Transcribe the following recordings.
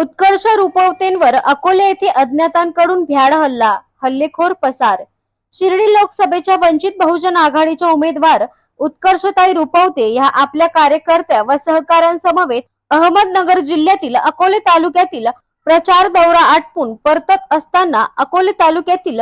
उत्कर्ष रुपवतेंवर अकोले येथे अज्ञातांकडून भ्याड हल्ला हल्लेखोर पसार. शिर्डी लोकसभेच्या वंचित बहुजन आघाडीच्या उमेदवार उत्कर्षताई रुपवते या आपल्या कार्यकर्त्या व सहकाऱ्यांसमवेत अहमदनगर जिल्ह्यातील अकोले तालुक्यातील प्रचार दौरा आटपून परतत असताना अकोले तालुक्यातील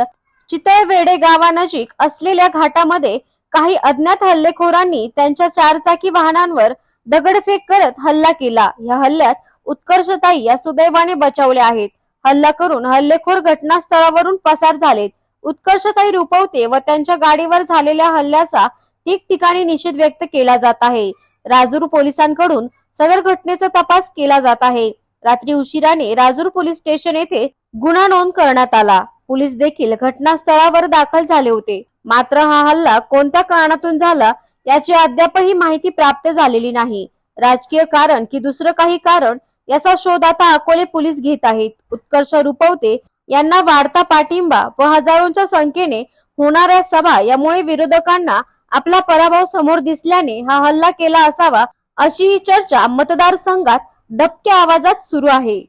चितळवेडे गावानजीक असलेल्या घाटामध्ये काही अज्ञात हल्लेखोरांनी त्यांच्या चारचाकी वाहनांवर दगडफेक करत हल्ला केला. या हल्ल्यात उत्कर्षताई या सुदैवाने बचावल्या आहेत. हल्ला करून हल्लेखोर घटनास्थळावरून पसार झालेत. उत्कर्षताई रुपवते व त्यांच्या गाडीवर झालेल्या हल्ल्याचा ठिकठिकाणी निषेध व्यक्त केला जात आहे. राजूर पोलिसांकडून सदर घटनेचा तपास केला जात आहे. रात्री उशिराने राजूर पोलीस स्टेशन येथे गुन्हा नोंद करण्यात आला. पोलीस देखील घटनास्थळावर दाखल झाले होते. मात्र हा हल्ला कोणत्या कारणातून झाला याची अद्यापही माहिती प्राप्त झालेली नाही. राजकीय कारण की दुसरं काही कारण याचा शोध आता अकोले पोलीस घेत आहेत. उत्कर्ष रुपवते यांना वाढता पाठिंबा व हजारोंच्या संख्येने होणाऱ्या सभा यामुळे विरोधकांना आपला पराभव समोर दिसल्याने हा हल्ला केला असावा अशी ही चर्चा मतदारसंघात दबक्या आवाजात सुरू आहे.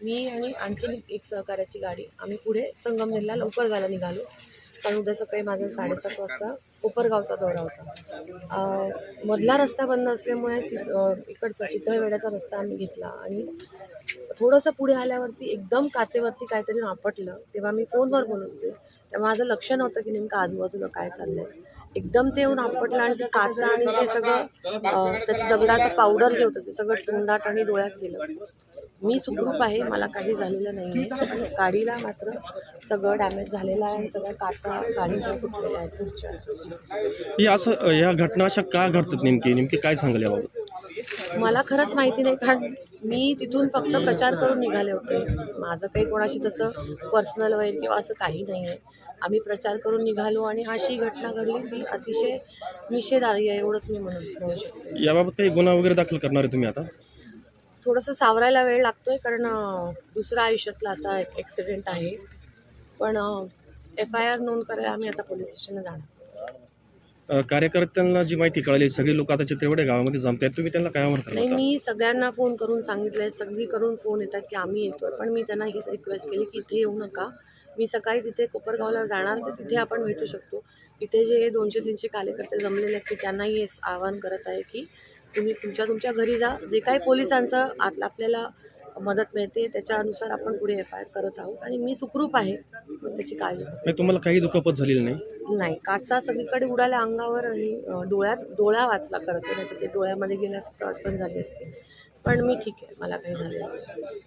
मी आणि आणखी एक सहकार्याची गाडी आम्ही पुढे संगमनेरला लवकर जायला निघालो. कारण उद्या सकाळी माझा साडेसात वाजता कोपरगावचा दौरा होता. मधला रस्ता बंद असल्यामुळे चित इकडचा चितळवेड्याचा रस्ता आम्ही घेतला आणि थोडंसं पुढे आल्यावरती एकदम काचेवरती काहीतरी आपटलं तेव्हा मी फोनवर बोलत होते. तेव्हा माझं लक्ष नव्हतं की नेमकं आजूबाजूला काय चाललंय. एकदम ते येऊन आपटलं आणि ते काचा आणि ते सगळं त्याचं दगडाचं पावडर जे होतं ते सगळं तोंडात आणि डोळ्यात गेलं. मी सुखरूप आहे मला काही झालेलं नाही आहे. गाडीला मात्र सगळं डॅमेज झालेलं आहे आणि सगळ्या काचा गाडीच्या फुटलेल्या आहेत पुढच्या. हे असं या घटना अशा का घडतात नेमकी? नेमकी काय सांगाल याबाबत? मला खरंच माहिती नाही कारण मी तिथून फक्त प्रचार करून निघाले होते. माझं काही कोणाशी तसं पर्सनल वगैरे किंवा असं काही नाही आहे. आम्ही प्रचार करून निघालो आणि अशी घटना घडली ती अतिशय निषेधार्ह आहे एवढंच मी म्हणू म्हणू शकते. याबाबत काही गुन्हा वगैरे दाखल करणार आहे तुम्ही आता? थोडंसं सावरायला वेळ लागतोय कारण अं, दुसरा आयुष्यातला असा एक ॲक्सिडेंट आहे. पण एफ आय आर नोंद करायला आम्ही आता पोलीस स्टेशनला जाणार. कार्यकर्त्यांना जी माहिती कळाली सगळी लोक आता चित्रवडे गावामध्ये जमतायत तुम्ही त्यांना काय आव्हान नाही मी सगळ्यांना फोन करून सांगितलंय. सगळीकडून फोन येतात की आम्ही येतोय. पण मी त्यांना हीच रिक्वेस्ट केली की इथे येऊ नका. मी सकाळी तिथे कोपरगावला जाणार तर तिथे आपण भेटू शकतो. इथे जे दोनशे तीनशे कार्यकर्ते जमलेले आहेत की त्यांनाही हे आवाहन करत आहे की तुम्ही तुमच्या तुमच्या घरी जा. जे काही पोलिसांचं आत आपल्याला मदत मिळते त्याच्यानुसार आपण पुढे एफ आय आर करत आहोत आणि मी सुखरूप आहे पण त्याची काळजी. नाही तुम्हाला काही दुखापत झालेली नाही? नाही काचा सगळीकडे उडाल्या अंगावर आणि डोळ्यात डोळा वाचला करत नाही तर ते डोळ्यामध्ये गेल्यास तर अडचण झाली असते. पण मी ठीक आहे मला काही झालं नाही.